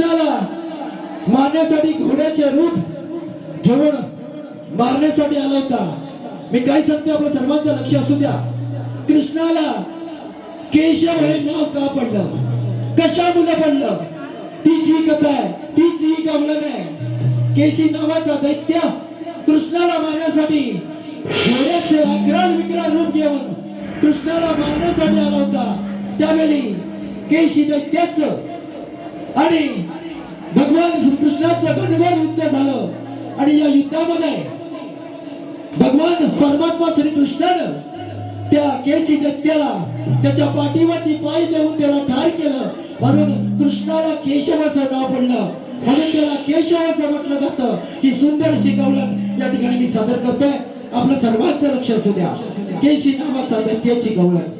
कृष्णाला मारण्यासाठी घोड्याचे रूप घेऊन मारण्यासाठी आला होता. मी काय सांगते आपल्या सर्वांचं लक्ष असू द्या. कृष्णाला केशव हे नाव का पडलं? कशामुळे पडलं? तीच ही कथा आहे तीच ही गवलन आहे केशी नावाचा दैत्य कृष्णाला मारण्यासाठी घोड्याचे अकराल विग्राल रूप घेऊन कृष्णाला मारण्यासाठी आला होता. त्यावेळी केशी दैत्याचं आणि भगवान श्रीकृष्णाचं गणगोर युद्ध झालं. आणि या युद्धामध्ये भगवान परमात्मा श्रीकृष्णानं त्या केशी दत्त्याला त्याच्या पाठीवरती पाय देऊन त्याला ठार केलं. म्हणून कृष्णाला केशव असं नाव पडलं. म्हणून त्याला केशव असं म्हटलं जातं की सुंदर शिकवलं. या ठिकाणी मी सादर करतोय. आपलं सर्वांचं लक्ष असू द्या. केशी नावाचा दत्त्याची गवळण.